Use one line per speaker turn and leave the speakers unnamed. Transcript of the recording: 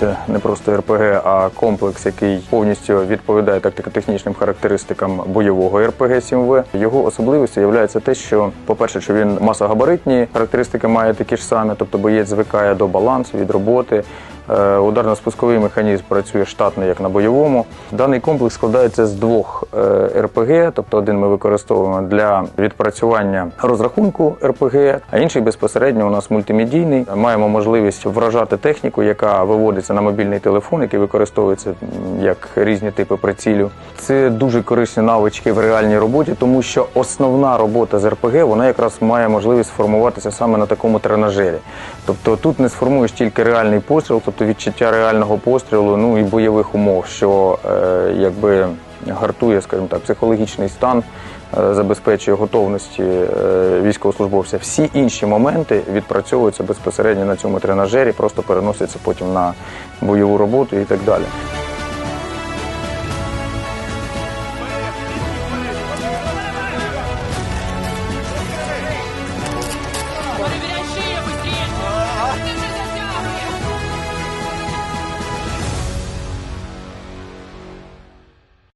Це не просто РПГ, а комплекс, який повністю відповідає тактико-технічним характеристикам бойового РПГ 7В. Його особливістю є те, що, по-перше, що він масогабаритні характеристики має такі ж самі, тобто боєць звикає до балансу від роботи. Е, Ударно-спусковий механізм працює штатно, як на бойовому. Даний комплекс складається з двох е, РПГ, тобто один ми використовуємо для відпрацювання розрахунку РПГ, а інший безпосередньо у нас мультимедійний. Маємо можливість вражати техніку, яка виводиться на мобільний телефон, який використовується як різні типи прицілів. Це дуже корисні навички в реальній роботі, тому що основна робота з РПГ вона якраз має можливість формуватися саме на такому тренажері. Тобто тут не сформуєш тільки реальний постріл, тобто відчуття реального пострілу, ну і бойових умов, що е, якби гартує, скажімо так, психологічний стан, е, забезпечує готовності е, військовослужбовця. Всі інші моменти відпрацьовуються безпосередньо на цьому тренажері, просто переносяться потім на бойову роботу і так далі.